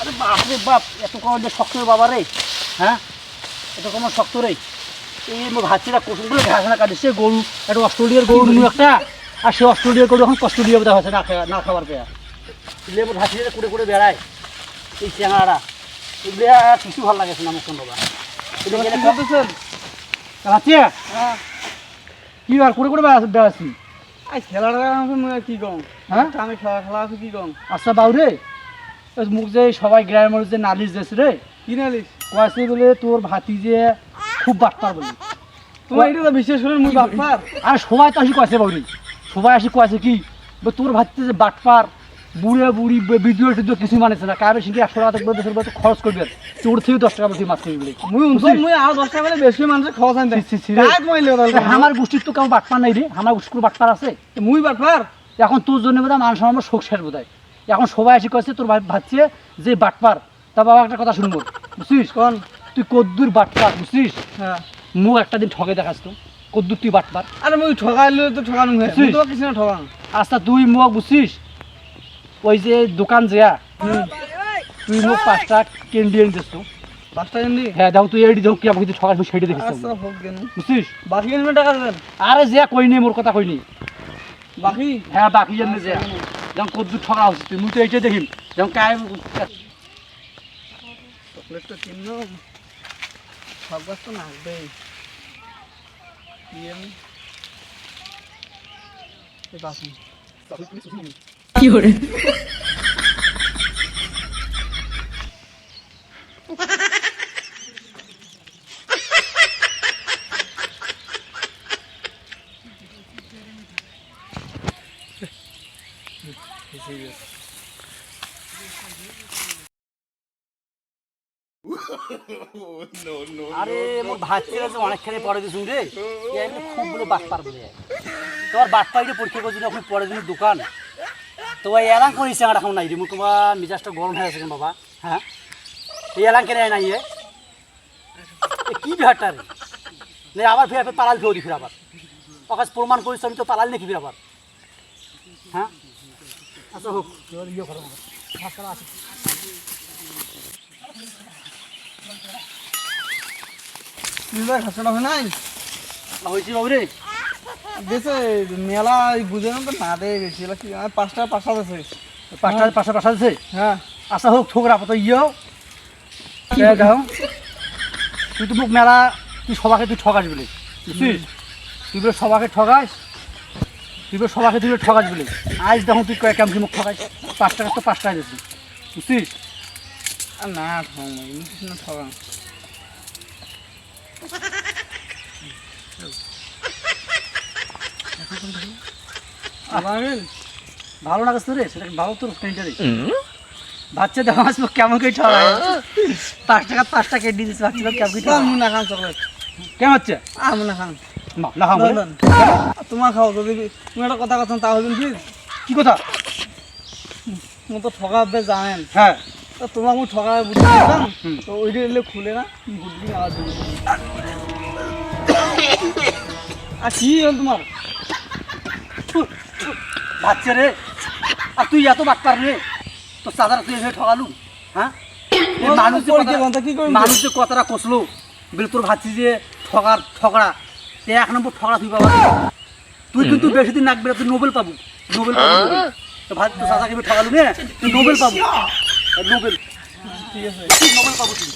আরে বাপ রে বাপ এত কম শক্ত বাবা রে হ্যাঁ? এত কম শক্ত রে। এই মো ভাতছিরা কুসুম করে ঘাস না কাটিছে গরু একটা অস্ট্রেলিয়ার গরু নিউ একটা আর সে অস্ট্রেলিয়ার গরু এখন কষ্ট দিয়ে বোধ হচ্ছে না না খাবার পেয়া। লেবু ভাতছিরা কুড়ে কুড়ে বেড়ায় এই চেঙাড়া। এগুলো কিছু ভালো লাগে না মুখ বাবা। কি আর করে করে বেড়াচ্ছি? আই খেলাটা আমাকে কি কম? হ্যাঁ? আমি খেলা খেলা আছে কি কম? আচ্ছা মুখ যে সবাই গ্রামের যে নালিশ দিয়েছে রে। কি নালিস কয়েছে বলে তোর ভাতি যে খুব বাটপার বলি। তোমার এটা তো বিশ্বাস করেন মুই বাপার আর সবাই তো আসি কয়েছে বাবুরি সবাই আসি কয়েছে কি? তোর ভাতিতে যে বাটপার। বুড়ে বুড়ি ভিডিও টিডিও কিছু মানেছে না। কারও সঙ্গে একশো টাকা থাকবে দেশের তো খরচ করবে। তোর থেকে দশ টাকা বেশি মাছ করবি মুই উনসন মুই আর দশ টাকা বেশি মানুষের মইলে ওরা আমার গোষ্ঠীর তো কেমন বাটপার নাই রে। আমার গোষ্ঠীর বাটপার আছে। মুই বাপার এখন তোর জন্য বোধ হয় মানুষ আমার শোক শেষ বোধ এখন সবাই এসে কয়েছে তোর ভাবছে যে বাটপার। তা বাবা একটা কথা শুনব। বুঝছিস? কোন? তুই কদ্দুর বাটপার বুঝছিস? হ্যাঁ। মুখ একটা দিন ঠকে দেখাস তো। কদ্দুর তুই বাটপার। আরে মুই ঠকাইলে তো ঠকানো হয়ে? তো কিছু না ঠকান আচ্ছা তুই মুখ বুঝছিস? ওই যে দোকান যেয়া তুই মোক পাঁচটা কেন্ডি এনে দিস পাঁচটা হ্যাঁ তুই এডি দেখো কি আমাকে ঠকাস সেটি দেখিস তো। আচ্ছা হোক কেন বুঝছিস? বাকি কেন টাকা দেন। আরে যে কইনি মোর কথা কইনি বাকি? হ্যাঁ বাকি জন্য যে। যেমন কদ্দুর ঠকা হচ্ছে তুই মুই তো এইটাই দেখিম যেমন কায় চকলেটটা কিন্ন সব গাছ তো নাকবে কি আমি এই বাসন আরে মোর ভাতছিরা যে অনেকখানি পরে দিছুন রে। খুব বলে বাট বলে। তোর বাট পাইলে পরীক্ষা করছি এখন পরে দিন দোকান। তো এলাং করিস একটা খাম নাই রে মুখ তোমার মিজাজটা গরম হয়ে আছে বাবা। হ্যাঁ এই এলাং কেন নাই এ? কি বিহারটা রে নে আবার ফিরে পালাল ফিরি ফিরে আবার অকাশ প্রমাণ করিস আমি তো পালাল নাকি ফিরে আবার হ্যাঁ আচ্ছা হোক ইয়ে করো আছে হয় নাই? হয়েছি বাবু রে দেশে মেলা বুঝে না তো না দেয় আমার পাঁচটা পাঁচটা আছে পাঁচটা পাঁচটা পাঁচটা আছে হ্যাঁ। আচ্ছা হোক ঠোকরা পতো ইয়েও। দেখো। তুই তো মুখ মেলা তুই সবাকে তুই ঠকাস বলে। বুঝছিস? তুই বলে সবাকে ঠকাস তুই বলে সবাকে তুই ঠকাস বলে। আজ দেখো তুই কয়েক কেমন মুখ ঠকাস। পাঁচ টাকা তো পাঁচ টাকা দিচ্ছি বুঝছিস? আর না ঠকাম এমনি কিছু না ঠকাম আলামিন ভালো লাগাস তো রে সেটা ভালো তোর রে বাচ্চা দেখো আসব কেমন করে ঠকায় পাঁচ টাকা পাঁচ টাকা কেটে দিচ্ছে বাচ্চা কেমন করে ঠকায় আমি না খান চকলেট। কেমন হচ্ছে? আমি না খান না। বলেন। তোমার খাও যদি তুমি একটা কথা কথা তা হবেন কি কি কথা? মো তো ঠকাবে জানেন। হ্যাঁ। তো তোমার মু ঠকাবে বুঝতে পারলাম তো ওইটা এলে খুলে না বুঝলি আওয়াজ দিবি। আর কি হল তোমার? বাচ্চা রে। আর তুই এত বাটপার রে। তো চাদার তুই এসে ঠকালু? হ্যাঁ? মানুষ? মানুষ যে কথাটা কষলো বলে তোর ভাবছি যে ঠকার ঠকরা। তে এক নম্বর ঠকরা তুই পাবা তুই কিন্তু বেশি দিন রাখবি তুই নোবেল পাবো। নোবেল পাবো নোবেল। তো ভাই চাচাকে আমি ঠকালু নে তুই নোবেল পাবো। নোবেল। ঠিক আছে। তুই নোবেল পাবো। তুই